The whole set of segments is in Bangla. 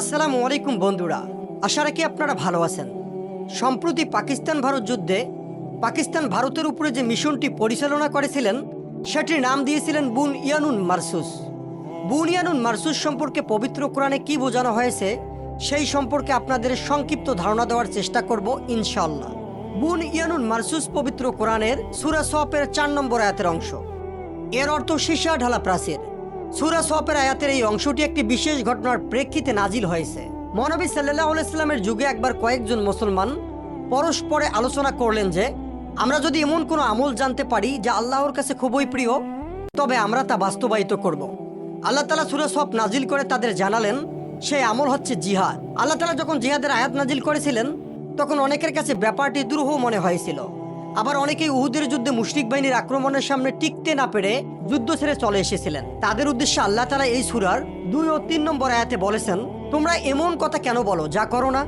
আসসালামু আলাইকুম বন্ধুরা। আশা রাখি আপনারা ভালো আছেন। সম্প্রতি পাকিস্তান ভারত যুদ্ধে পাকিস্তান ভারতের উপরে যে মিশনটি পরিচালনা করেছিলেন, সেটির নাম দিয়েছিলেন বুন ইয়ানুন মারসুস। বুন ইয়ানুন মারসুস সম্পর্কে পবিত্র কোরআনে কি বোঝানো হয়েছে, সেই সম্পর্কে আপনাদের সংক্ষিপ্ত ধারণা দেওয়ার চেষ্টা করব ইনশাল্লাহ বুন ইয়ানুন মারসুস পবিত্র কোরআনের সুরা সপের চার নম্বর আয়াতের অংশ। এর অর্থ সীসা ঢালা প্রাচীর। সুরা সপের আয়াতের এই অংশটি একটি বিশেষ ঘটনার প্রেক্ষিতে নাজিল হয়েছে। মহানবী সাল্লাহ ইসলামের যুগে একবার কয়েকজন মুসলমান পরস্পরে আলোচনা করলেন যে, আমরা যদি এমন কোনো আমল জানতে পারি যা আল্লাহর কাছে খুবই প্রিয়, তবে আমরা তা বাস্তবায়িত করব। আল্লাহ তালা সুরা সব নাজিল করে তাদের জানালেন, সেই আমল হচ্ছে জিহাদ। আল্লাহ তালা যখন জিহাদের আয়াত নাজিল করেছিলেন, তখন অনেকের কাছে ব্যাপারটি দুরূহ মনে হয়েছিল। আবার অনেকেই উহুদের যুদ্ধে মুশরিক বাহিনীর আক্রমণের সামনে টিকতে না পেরে যুদ্ধ ছেড়ে চলে এসেছিলেন। তাদের উদ্দেশ্যে আল্লাহ তালা এই সুরার দুই ও তিন নম্বর আয়াতে বলেছেন, তোমরা এমন কথা কেন বলো? যা করো না।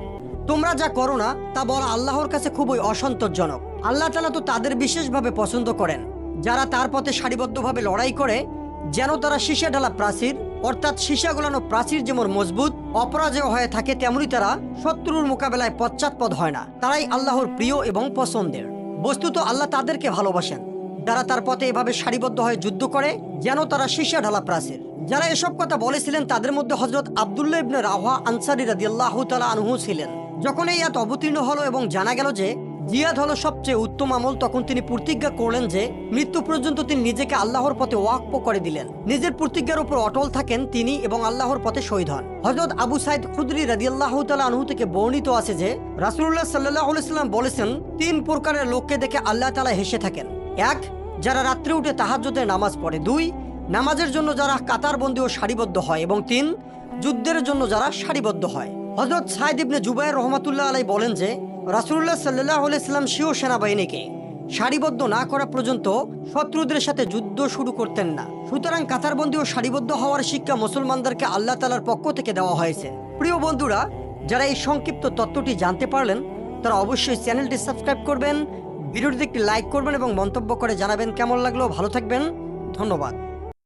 তোমরা যা করো না, তা বলা আল্লাহর কাছে খুবই অসন্তোষজনক। আল্লাহ তালা তো তাদের বিশেষভাবে পছন্দ করেন। যারা তার পথে সারিবদ্ধভাবে লড়াই করে, যেন তারা সীসা ঢালা প্রাচীর, অর্থাৎ সীসা গোলানো প্রাচীর যেমন মজবুত, অপরাজয় হয়ে থাকে, তেমনি তারা শত্রুর মোকাবেলায় পশ্চাৎপদ হয় না। তারাই আল্লাহর প্রিয় এবং পছন্দের। বস্তুত আল্লাহ তাদেরকে ভালোবাসেন। যারা তার পথে এভাবে সারিবদ্ধ হয়ে যুদ্ধ করে, যেন তারা শীর্ষে ঢালা প্রাচীর। যারা এসব কথা বলেছিলেন, তাদের মধ্যে হজরত আবদুল্লাহ ইবনে রাহা আনসারি রাদিয়াল্লাহ তালা আনহু ছিলেন। যখন এই এত অবতীর্ণ হলো এবং জানা গেল যে জিয়াদ হলো সবচেয়ে উত্তম আমল তখন তিনি প্রতিজ্ঞা করলেন যে মৃত্যু পর্যন্ত তিনি নিজেকে আল্লাহর পথে ওয়াকফ করে দিলেন। নিজের প্রতিজ্ঞার উপর অটল থাকেন তিনি এবং আল্লাহর পথে শহীদ হন। হজরত আবু সাইদ খুদরি রাদিয়াল্লাহ তালা আনহু থেকে বর্ণিত আছে যে রাসুল্লাহ সাল্লাহ সাল্লাম বলেছেন, তিন প্রকারের লোককে দেখে আল্লাহ তালা হেসে থাকেন। এক, যারা রাত্রে উঠে তাহাজ্জুদের নামাজ পড়ে। দুই, নামাজের জন্য যারা কাতারবন্দি ও সারিবদ্ধ হয়। এবং তিন, যুদ্ধের জন্য যারা সারিবদ্ধ হয়। হজরত সাইদ ইবনে জুবাইর রহমাতুল্লাহ আলাই বলেন যে রাসুল্লাহ সাল্লাহ আলাইসাল্লাম সিও সেনাবাহিনীকে সারিবদ্ধ না করা পর্যন্ত শত্রুদের সাথে যুদ্ধ শুরু করতেন না। সুতরাং কাতারবন্দি ও সারিবদ্ধ হওয়ার শিক্ষা মুসলমানদেরকে আল্লাহ তালার পক্ষ থেকে দেওয়া হয়েছে। প্রিয় বন্ধুরা, যারা এই সংক্ষিপ্ত তত্ত্বটি জানতে পারলেন, তারা অবশ্যই চ্যানেলটি সাবস্ক্রাইব করবেন, ভিডিওটিতে একটি লাইক করবেন এবং মন্তব্য করে জানাবেন কেমন লাগল, ভালো থাকবেন, ধন্যবাদ।